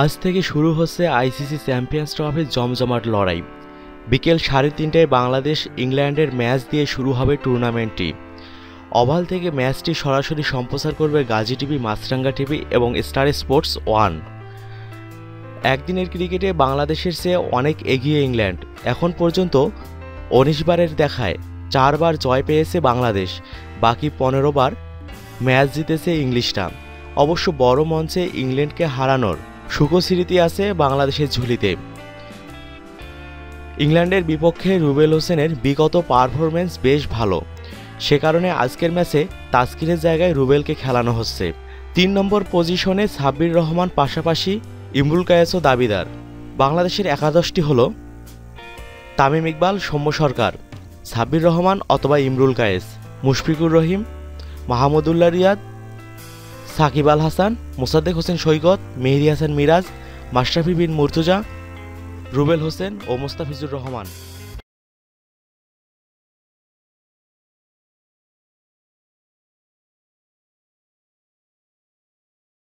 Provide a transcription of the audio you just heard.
আজ থেকে শুরু হচ্ছে আইসিসি চ্যাম্পিয়ন্স ট্রফির জমজমাট লড়াই। বিকেল সাড়ে তিনটায় বাংলাদেশ ইংল্যান্ডের ম্যাচ দিয়ে শুরু হবে টুর্নামেন্টটি। ওভাল থেকে ম্যাচটি সরাসরি সম্প্রচার করবে গাজী টিভি, মাছরাঙ্গা টিভি এবং স্টার স্পোর্টস ওয়ান। একদিনের ক্রিকেটে বাংলাদেশের চেয়ে অনেক এগিয়ে ইংল্যান্ড। এখন পর্যন্ত উনিশ বারের দেখায় চারবার জয় পেয়েছে বাংলাদেশ, বাকি পনেরো বার ম্যাচ জিতেছে ইংলিশরা। অবশ্য বড় মঞ্চে ইংল্যান্ডকে হারানোর সুখস্মৃতি আছে বাংলাদেশের ঝুলিতে। ইংল্যান্ডের বিপক্ষে রুবেল হোসেনের বিগত পারফরমেন্স বেশ ভালো। সে কারণে আজকের ম্যাচে তাস্কিরের জায়গায় রুবেলকে খেলানো হচ্ছে। তিন নম্বর পজিশনে সাব্বির রহমান পাশাপাশি ইমরুল কায়েসও দাবিদার। বাংলাদেশের একাদশটি হল তামিম ইকবাল, সৌম্য সরকার, সাব্বির রহমান অথবা ইমরুল কায়েস, মুশফিকুর রহিম, মাহমুদুল্লাহ রিয়াদ সাকিব আল হাসান, মোসাদ্দেক হোসেন সৈকত, মেহেদি হাসান মিরাজ, মাশরাফি বিন মুর্তুজা, রুবেল হোসেন ও মোস্তাফিজুর রহমান।